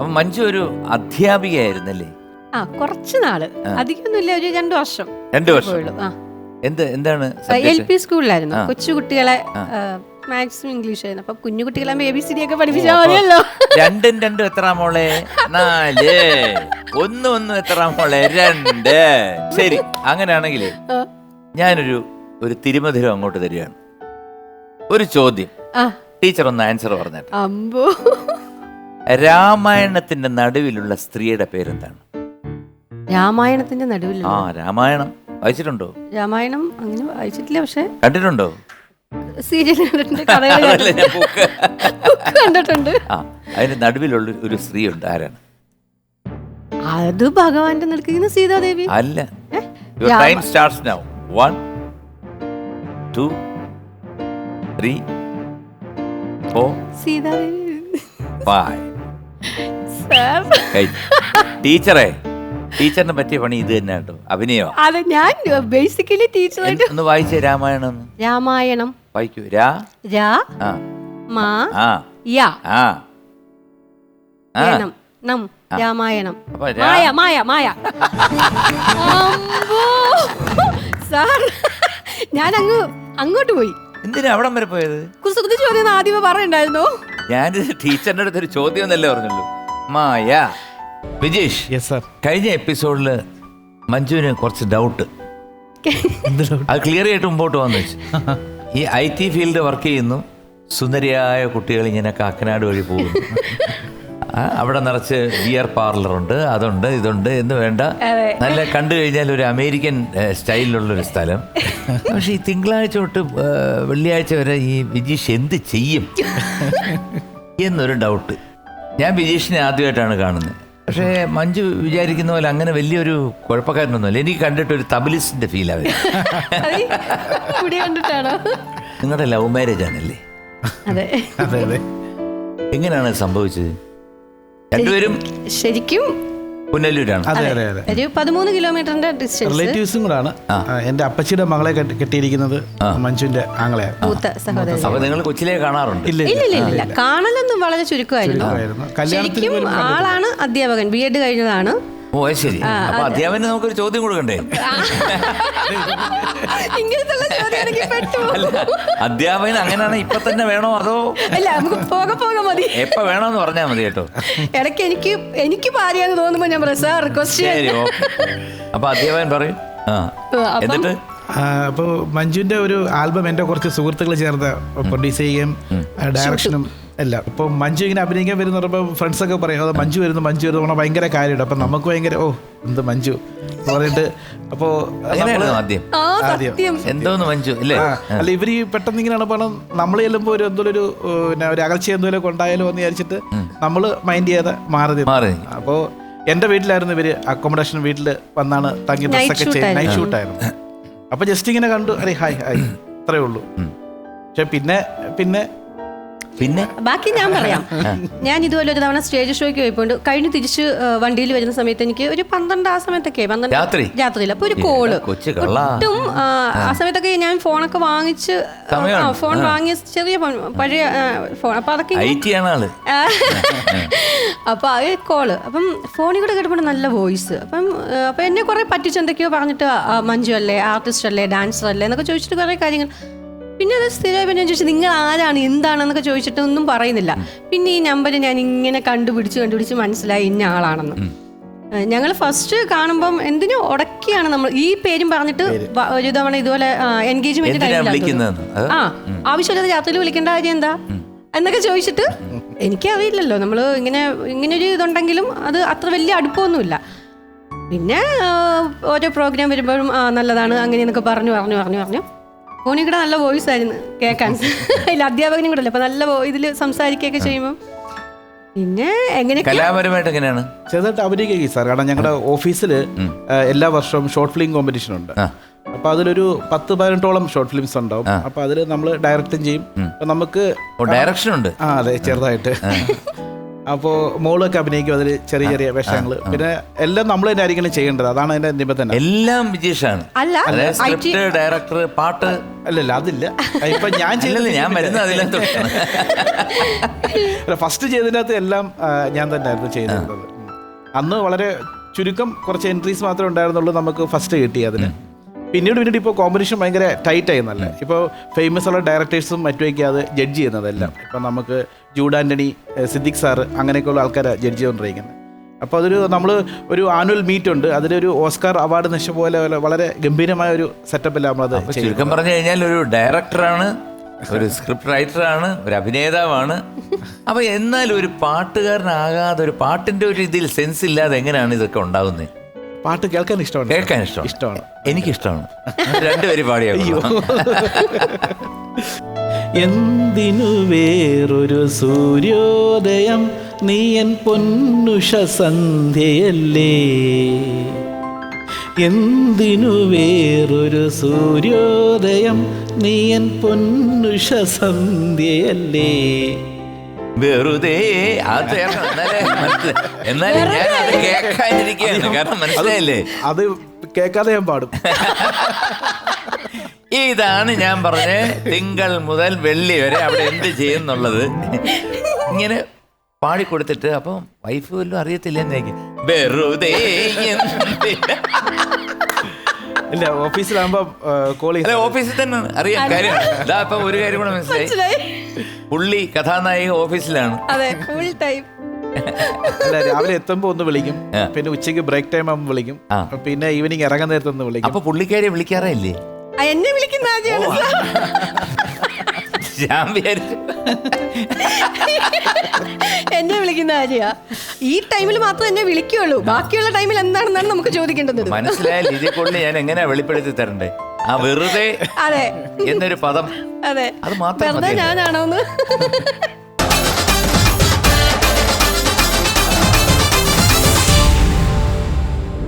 അപ്പൊ മഞ്ജു ഒരു അധ്യാപികയായിരുന്നല്ലേ? ആ കുറച്ച് നാൾ. അധികമൊന്നുമില്ല ഒരു രണ്ടു വർഷം രണ്ടു വർഷം. എന്ത് എന്താണ് എൽ പി സ്കൂളിലായിരുന്നു. കൊച്ചു കുട്ടികളെ മാക്സിമം ഇംഗ്ലീഷ് ആയിരുന്നു. അപ്പൊ കുഞ്ഞു കുട്ടികളെ എ ബി സി ഡി ഒക്കെ പഠിപ്പിച്ചാൽ മതിയല്ലോ. രണ്ടും രണ്ടും എത്ര മോളെ? നാല്. ഒന്നും ഒന്നും എത്ര മോളെ? രണ്ട്. ശരി അങ്ങനെയാണെങ്കിൽ. ഞാനൊരു ഒരു തിരുമധുരം അങ്ങോട്ട് തരികയാണ്. ഒരു ചോദ്യം. ടീച്ചർ ഒന്ന് ആൻസർ പറഞ്ഞു അമ്പോ. രാമായണത്തിന്റെ നടുവിലുള്ള സ്ത്രീയുടെ പേരെന്താണ്? രാമായണത്തിന്റെ നടുവിൽ ആ രാമായണം. വായിച്ചിട്ടുണ്ടോ? രാമായണം അങ്ങനെ വായിച്ചിട്ടില്ല പക്ഷെ കണ്ടിട്ടുണ്ടോ? സീരിയൽ കണ്ടിട്ടുണ്ട് കഥകൾ അതല്ല ഞാൻ book. ബുക്ക് കണ്ടിട്ടുണ്ട്. ആ അതിന്റെ നടുവിലുള്ള ഒരു സ്ത്രീ ഉണ്ട് ആരാണ്? അത് ഭഗവാന്റെ നിൽക്കുന്ന സീതാദേവി. അല്ല? Your Rama- time starts now one two three four Sitadevi. Five sir ടീച്ചറെ ടീച്ചറിനെ പറ്റിയ പണി ഇത് തന്നെ കേട്ടോ. അഭിനയോ? അതെ ഞാൻ ബേസിക്കലി ടീച്ചറായിട്ട് ഒന്ന് വായിച്ചേ രാമായണം ഒന്ന് രാമായണം. വായിക്കൂ. രാ? രാ ആ. മാ ആ. യാ. ആ. ആ. യണം നം രാമായണം. അപ്പൊ രാ- മായ മായ മായ. അമ്പോ. സാർ ഞാൻ അങ്ങ് അങ്ങോട്ട് പോയി. എന്തിനാ അവിടം വരെ പോയത്? കുസൃതി ചോദ്യം ആദ്യമേ പറയണ്ടായിരുന്നോ ഞാൻ ടീച്ചറിന്റെ അടുത്തൊരു ചോദ്യം എന്നല്ലേ പറഞ്ഞുള്ളൂ. മായ വിജേഷ് യെസ് സാർ കഴിഞ്ഞ എപ്പിസോഡിൽ മഞ്ജുവിന് കുറച്ച് ഡൗട്ട് അത് ക്ലിയർ ആയിട്ട് മുമ്പോട്ട് വന്നു വെച്ചു. ഈ ഐ ടി ഫീൽഡ് വർക്ക് ചെയ്യുന്നു. സുന്ദരിയായ കുട്ടികൾ ഇങ്ങനെ കാക്കനാട് വഴി പോകുന്നു. അവിടെ നിറച്ച് ബിയർ പാർലറുണ്ട് അതുണ്ട് ഇതുണ്ട് എന്ന് വേണ്ട. നല്ല കണ്ടു കഴിഞ്ഞാൽ ഒരു അമേരിക്കൻ സ്റ്റൈലിലുള്ള ഒരു സ്ഥലം. പക്ഷെ ഈ തിങ്കളാഴ്ച തൊട്ട് വെള്ളിയാഴ്ച വരെ ഈ വിജീഷ് എന്ത് ചെയ്യും എന്നൊരു ഡൗട്ട് ഞാൻ വിജീഷിനെ ആദ്യമായിട്ടാണ് കാണുന്നത്. പക്ഷേ മഞ്ജു വിചാരിക്കുന്ന പോലെ അങ്ങനെ വലിയൊരു കുഴപ്പക്കാരനൊന്നുമല്ല. എനിക്ക് കണ്ടിട്ട് ഒരു തബിലിസ്റ്റിന്റെ ഫീൽ ആവും നിങ്ങളുടെ ലവ് മാരേജ് ആണല്ലേ? അതെ. അതെ അതെ. എങ്ങനെയാണ് സംഭവിച്ചത്? രണ്ടുപേരും ശരിക്കും പുനലൂരാണ്. അതെ അതെ. അതെ ഒരു പതിമൂന്ന് കിലോമീറ്ററിന്റെ ഡിസ്റ്റൻസ് റിലേറ്റീവ്സും കൂടാണ്. എന്റെ അപ്പച്ചിയുടെ മകളെ കെട്ടി- കെട്ടിയിരിക്കുന്നത് മഞ്ജുവിന്റെ ആങ്ങളെ. മൂത്ത സഹോദരൻ. അപ്പൊ നിങ്ങൾ കൊച്ചിലേ കാണാറുണ്ട്. ഇല്ല ഇല്ല ഇല്ല ഇല്ല. കാണലൊന്നും വളരെ ചുരുക്കമായിരുന്നു. ചുരുക്കമായിരുന്നു. കല്യാണത്തിന് ശരിക്കും പോലും ആളാണ് അധ്യാപകൻ. ബി എഡ് കഴിഞ്ഞതാണ്. ഓ ശരി. അപ്പൊ അധ്യാപന നമുക്കൊരു ചോദ്യം കൊടുക്കണ്ടേ? ഇങ്ങനത്തെ ചോദ്യമാണെങ്കിൽ പെട്ടു അധ്യാപകൻ അങ്ങനെയാണ് ഇപ്പൊ തന്നെ വേണോ അതോ? അല്ല നമുക്ക് പോക പോക മതി. എപ്പോ വേണോന്ന് പറഞ്ഞാ മതി കേട്ടോ. ഇടയ്ക്ക് എനിക്ക് എനിക്ക് ഭാര്യയാന്ന് തോന്നുമ്പോ ഞാൻ റിക്വസ്റ്റ് അപ്പൊ അധ്യാപകൻ പറയും. ആ. എന്നിട്ട്? അപ്പോൾ മഞ്ജുവിന്റെ ഒരു ആൽബം എന്റെ കുറച്ച് സുഹൃത്തുക്കൾ ചേർന്ന് പ്രൊഡ്യൂസ് ചെയ്യുകയും ഡയറക്ഷനും എല്ലാം ഇപ്പോൾ മഞ്ജു ഇങ്ങനെ അഭിനയിക്കാൻ വരുന്ന പറയുമ്പോൾ ഫ്രണ്ട്സൊക്കെ പറയും അത് മഞ്ജു വരുന്നു മഞ്ജു വരുന്നു പറഞ്ഞാൽ ഭയങ്കര കാര്യമുണ്ട് അപ്പം നമുക്ക് ഭയങ്കര ഓ എന്ത് മഞ്ജു? പറഞ്ഞിട്ട് അപ്പോൾ ആദ്യം? എന്തോന്ന് മഞ്ജു അല്ലേ? അല്ല ഇവർ ഈ പെട്ടെന്ന് ഇങ്ങനെയാണ് പണം നമ്മൾ ചെല്ലുമ്പോൾ ഒരു എന്തോ ഒരു പിന്നെ ഒരു അകൽച്ച എന്തോലൊക്കെ കൊണ്ടായാലോ എന്ന് വിചാരിച്ചിട്ട് നമ്മൾ മൈൻഡ് ചെയ്യാതെ മാറി അപ്പോൾ എന്റെ വീട്ടിലായിരുന്നു ഇവർ അക്കോമഡേഷൻ വീട്ടിൽ വന്നാണ് തങ്ങി ഡ്രസ്സൊക്കെ ചെയ്ത് ആയിരുന്നു. നൈറ്റ് ഷൂട്ടായിരുന്നു അപ്പൊ ജസ്റ്റ് ഇങ്ങനെ കണ്ടു. അരെ ഹായ് ഹായ് അത്രേ ഉള്ളൂ. പക്ഷെ പിന്നെ പിന്നെ പിന്നെ? ബാക്കി ഞാൻ പറയാം. ഞാൻ ഇതുപോലെ ഒരു തവണ സ്റ്റേജ് ഷോയ്ക്ക് പോയിപ്പോണ്ട് കഴിഞ്ഞ് തിരിച്ച് വണ്ടിയിൽ വരുന്ന സമയത്ത് എനിക്ക് ഒരു പന്ത്രണ്ട് ആ സമയത്തൊക്കെ പന്ത്രണ്ട് രാത്രി? രാത്രിയിൽ അപ്പൊ ഒരു കോൾ ഒട്ടും ആ, സമയത്തൊക്കെ ഞാൻ ഫോണൊക്കെ വാങ്ങിച്ച് ഫോൺ വാങ്ങിയ ചെറിയ ഫോൺ പഴയ ഫോൺ. അപ്പൊ അതൊക്കെ അപ്പൊ ആ. കോൾ അപ്പം ഫോണിൽ കൂടെ കേട്ടപ്പോൾ നല്ല വോയിസ്. അപ്പം അപ്പൊ എന്നെ കുറെ പറ്റിച്ച് എന്തൊക്കെയോ പറഞ്ഞിട്ട് മഞ്ജു അല്ലേ ആർട്ടിസ്റ്റ് അല്ലേ ഡാൻസർ അല്ലേ എന്നൊക്കെ ചോദിച്ചിട്ട് കുറെ കാര്യങ്ങൾ. പിന്നെ അത് സ്ഥിരമായി പിന്നെ ചോദിച്ചു നിങ്ങൾ ആരാണ് എന്താണെന്നൊക്കെ ചോദിച്ചിട്ട് ഒന്നും പറയുന്നില്ല. പിന്നെ ഈ നമ്പർ ഞാൻ ഇങ്ങനെ കണ്ടുപിടിച്ച് കണ്ടുപിടിച്ച് മനസ്സിലായി ഇന്ന ആളാണെന്ന്. ഞങ്ങൾ ഫസ്റ്റ് കാണുമ്പം എന്തിനു ഉടക്കിയാണ് നമ്മൾ ഈ പേരും പറഞ്ഞിട്ട് ഒരു തവണ ഇതുപോലെ എൻഗേജ്മെന്റ് ആ ആവശ്യമില്ലാതെ രാത്രിയിൽ വിളിക്കേണ്ട കാര്യം എന്താ? എന്നൊക്കെ ചോദിച്ചിട്ട് എനിക്കറിയില്ലല്ലോ നമ്മൾ ഇങ്ങനെ ഇങ്ങനെ ഒരു ഇതുണ്ടെങ്കിലും അത് അത്ര വലിയ അടുപ്പമൊന്നുമില്ല. പിന്നെ ഓരോ പ്രോഗ്രാം വരുമ്പോഴും നല്ലതാണ് അങ്ങനെ എന്നൊക്കെ പറഞ്ഞു പറഞ്ഞു പറഞ്ഞു പറഞ്ഞു. ഫോണിൽ കൂടെ നല്ല വോയിസ് ആയിരുന്നു കേൾക്കാൻ. ഇല്ല അധ്യാപകനും കൂടെ അല്ലേ? അപ്പൊ നല്ല ഇതിൽ സംസാരിക്കുകയൊക്കെ ചെയ്യുമ്പോൾ പിന്നെ എങ്ങനെ കലാപരമായിട്ട് എങ്ങനെയാണ്? ചെറുതായിട്ട് അഭിനയിക്കുക സാർ. കാരണം ഞങ്ങളുടെ ഓഫീസിൽ എല്ലാ വർഷവും ഷോർട്ട് ഫിലിം കോമ്പറ്റീഷൻ ഉണ്ട്. അപ്പൊ അതിലൊരു പത്ത് പതിനെട്ടോളം ഷോർട്ട് ഫിലിംസ് ഉണ്ടാവും. അപ്പൊ അതിൽ നമ്മൾ ഡയറക്റ്റും ചെയ്യും. നമുക്ക് ഡയറക്ഷൻ ഉണ്ട്. ആ അതെ ചെറുതായിട്ട്. അപ്പോൾ മോളൊക്കെ അഭിനയിക്കും അതിൽ ചെറിയ ചെറിയ വേഷങ്ങൾ പിന്നെ എല്ലാം നമ്മൾ തന്നെ ആയിരിക്കണം ചെയ്യേണ്ടത്. അതാണ് അതിന്റെ നിബന്ധന. എല്ലാം വിജീഷാണ്. സ്ക്രിപ്റ്റ് ഡയറക്ടർ പാട്ട്. അല്ലല്ല അതില്ല. ഇപ്പൊ ഞാൻ ചെയ്യുന്നില്ല ഞാൻ വരുന്നത് അതിലെ ഫസ്റ്റ് ചെയ്തതിനകത്ത് എല്ലാം ഞാൻ തന്നെയായിരുന്നു ചെയ്തിരുന്നത്. അന്ന് വളരെ ചുരുക്കം കുറച്ച് എൻട്രീസ് മാത്രമേ ഉണ്ടായിരുന്നുള്ളൂ നമുക്ക് ഫസ്റ്റ് കിട്ടി അതിന്. പിന്നീട് പിന്നീട് ഇപ്പോൾ കോമ്പറ്റീഷൻ ഭയങ്കര ടൈറ്റ് ആയിരുന്നല്ലേ നല്ല. ഇപ്പോൾ ഫേമസ് ഉള്ള ഡയറക്ടേഴ്സും മറ്റുമൊക്കെ അത് ജഡ്ജ് ചെയ്യുന്നതെല്ലാം. ഇപ്പം നമുക്ക് ജൂഡ് ആന്റണി സിദ്ദിഖ് സാറ് അങ്ങനെയൊക്കെയുള്ള ആൾക്കാരാണ് ജഡ്ജ് ചെയ്തുകൊണ്ടിരിക്കുന്നത് അപ്പോൾ അതൊരു നമ്മൾ ഒരു ആനുവൽ മീറ്റ് ഉണ്ട് അതിലൊരു ഓസ്കാർ അവാർഡ് നിശ്ച പോലെ വളരെ ഗംഭീരമായ ഒരു സെറ്റപ്പല്ല നമ്മളത് ചുരുക്കം പറഞ്ഞു കഴിഞ്ഞാൽ ഒരു ഡയറക്ടറാണ് ഒരു സ്ക്രിപ്റ്റ് റൈറ്ററാണ് ഒരു അഭിനേതാവാണ്. അപ്പൊ എന്നാൽ ഒരു പാട്ടുകാരനാകാതെ ഒരു പാട്ടിന്റെ ഒരു ഇതിൽ സെൻസ് ഇല്ലാതെ എങ്ങനെയാണ് ഇതൊക്കെ ഉണ്ടാകുന്നത് പാട്ട് കേൾക്കാൻ ഇഷ്ടമാണ്. കേൾക്കാൻ ഇഷ്ടമാണ്. ഇഷ്ടമാണ്. എനിക്കിഷ്ടമാണ്. രണ്ടുപേരും പാടിയോ എന്തിനു വേറൊരു സൂര്യോദയം? നീയൻ പൊന്നുഷ സന്ധ്യയല്ലേ? എന്തിനു വേറൊരു സൂര്യോദയം? നീയൻ പൊന്നുഷ സന്ധ്യയല്ലേ? വെറുതെ അത്. എന്നാലേ ഞാൻ അത് കാരണം മനസ്സിലായില്ലേ? അത് കേൾക്കാതെ ഞാൻ പാടും. ഇതാണ് ഞാൻ പറഞ്ഞ തിങ്കൾ മുതൽ വെള്ളി വരെ അവിടെ എന്ത് ചെയ്യുന്നുള്ളത്. ഇങ്ങനെ പാടിക്കൊടുത്തിട്ട് അപ്പം വൈഫ് വല്ലതും അറിയത്തില്ലെന്നേക്ക് വെറുതെ എന്തിനാ? ഇല്ല ഓഫീസിലാകുമ്പോ കോൾ അല്ല ഓഫീസിൽ തന്നെ അറിയാം കാര്യം ഇതാ ഇപ്പൊ ഒരു കാര്യം കൂടെ മനസ്സിലായി. പുള്ളി കഥാനായിക ഓഫീസിലാണ്. അതെ ഫുൾ ടൈം അല്ല രാവിലെ എത്തുമ്പോ ഒന്ന് വിളിക്കും. പിന്നെ ഉച്ചയ്ക്ക് ബ്രേക്ക് ടൈം ആകുമ്പോൾ വിളിക്കും. പിന്നെ ഈവനിങ് ഇറങ്ങാൻ നേരത്തെ ഒന്ന് വിളിക്കും. അപ്പൊ പുള്ളിക്കാരെ വിളിക്കാറേ ഇല്ലേ? എന്നെ വിളിക്കുന്ന ആദ്യമാണ് ഞാൻ വിചാരിച്ചു. എന്നെ വിളിക്കുന്ന ആര്യ? ഈ ടൈമിൽ മാത്രം എന്നെ വിളിക്കുള്ളൂ. ബാക്കിയുള്ള ടൈമിൽ എന്താണെന്നാണ് നമുക്ക് ചോദിക്കേണ്ടത്. മനസ്സിലായ ഞാൻ എങ്ങനെയാ വെളിപ്പെടുത്തി തരണ്ടേ? ആ വെറുതെ അതെ. എന്നൊരു പദം. അതെ. അത് മാത്രം വെറുതെ. ഞാനാണോന്ന്?